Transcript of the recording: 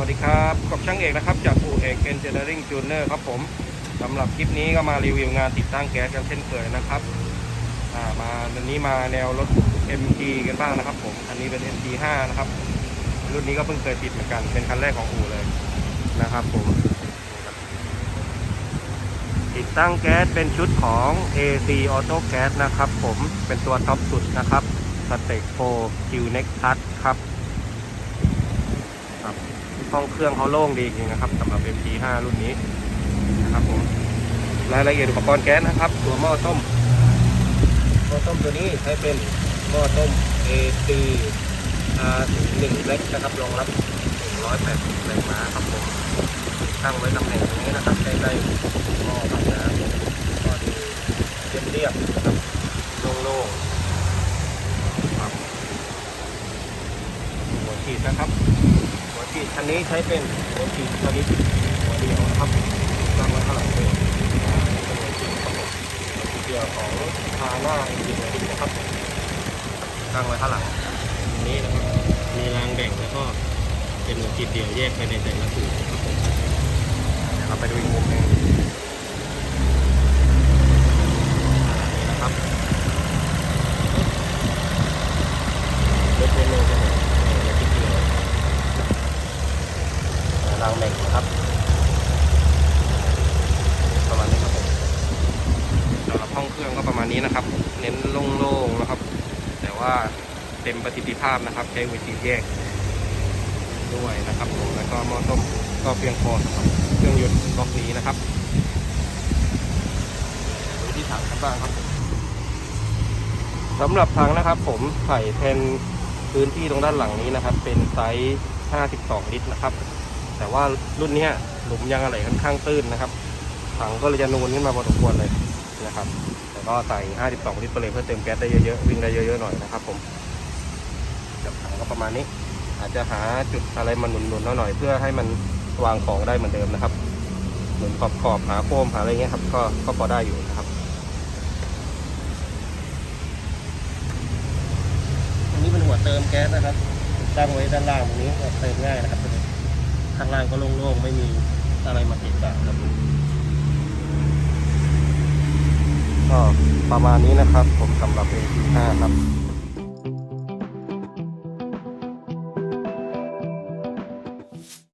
วัสดีครับกับช่างเอกนะครับ จากอู่เอกเอนจิเนียริ่งจูเนอร์ครับผมสำหรับคลิปนี้ก็มารีวิวงานติดตั้งแก๊สกันเช่นเคยนะครับมาวันนี้มาแนวรถ MG กันบ้างนะครับ ผม อันนี้เป็น MG5 นะครับ รุ่นนี้ก็เพิ่งเคยติดเหมือนกัน เป็นคันแรกของอู่เลยนะครับผม ติดตั้งแก๊สเป็นชุดของ AC Auto Gas นะครับผม เป็นตัวท็อปสุดนะครับสเต็กโฟ Q Nexus ครับครับ ห้องเครื่องเขาโล่งดีจริงนะครับสำหรับ MG5 รุ่นนี้นะครับผมรายละเอียดอุปกรณ์แก๊สนะครับ ตัวหม้อต้มหม้อต้มตัวนี้ใช้เป็นหม้อต้ม AC R1 เล็กนะครับรองรับ 180แรงม้าครับผมตั้งไว้ตำแหน่งตรงนี้นะครับใกล้ๆหม้อแบบน้ำก็ดีเรียบๆนะครับโล่งๆครับหัวฉีดนะครับ หัวฉีดคันนี้ใช้เป็นหัวฉีดชนิดหัวเดียวนะครับตั้งไว้ข้างหลังเลยอ่เป็นหัวฉีดครับผมเดียวของพาหน้าอินจินเนีนะครับตั้งไว้ข้างหลังนี้นะครับมีรางแบ่งแล้วก็เป็นหัวฉีเดียวแยกไปในแต่ละสูตรครับผมเราไปดูอีกมุมนึงอ่านี่นะครับเล็กๆเลยจะเห็นหัวฉีดเดียว รางเหล็กครับ ประมาณนี้ครับผมสำหรับห้องเครื่องก็ประมาณนี้นะครับ เน้นโล่งๆนะครับ แต่ว่าเต็มประสิทธิภาพนะครับ ใช้วิธีแยกด้วยนะครับผมแล้วก็หม้อต้มก็เพียงพอสำหรับเครื่องยนต์บล็อกนี้นะครับดูที่ถังกันบ้างครับสำหรับถังนะครับ ผมใส่แทนพื้นที่ตรงด้านหลังนี้นะครับ เป็นไซส์ 52 ลิตรนะครับ แต่ว่ารุ่นนี้หลุมยางอะไหล่ค่อนข้างตื้นนะครับ ถังก็เลยจะนูนขึ้นมาพอสมควรเลยนะครับแต่ก็ใส่ 52 ลิตรไปเลยเพื่อเติมแก๊สได้เยอะๆ วิ่งได้เยอะๆหน่อยนะครับผมกับถังก็ประมาณนี้ อาจจะหาจุดอะไรมาหนุนๆหน่อยเพื่อให้มันวางของได้เหมือนเดิมนะครับเหมือนขอบหาโฟมหาอะไรเงี้ยครับ ก็ก็พอได้อยู่นะครับ อันนี้เป็นหัวเติมแก๊สนะครับตั้งไว้ด้านล่างตรงนี้เติมง่ายนะครับ ข้างล่างก็โล่งๆ ไม่มีอะไรมาติดกะครับก็ประมาณนี้นะครับ ผมสำหรับ A5 ครับ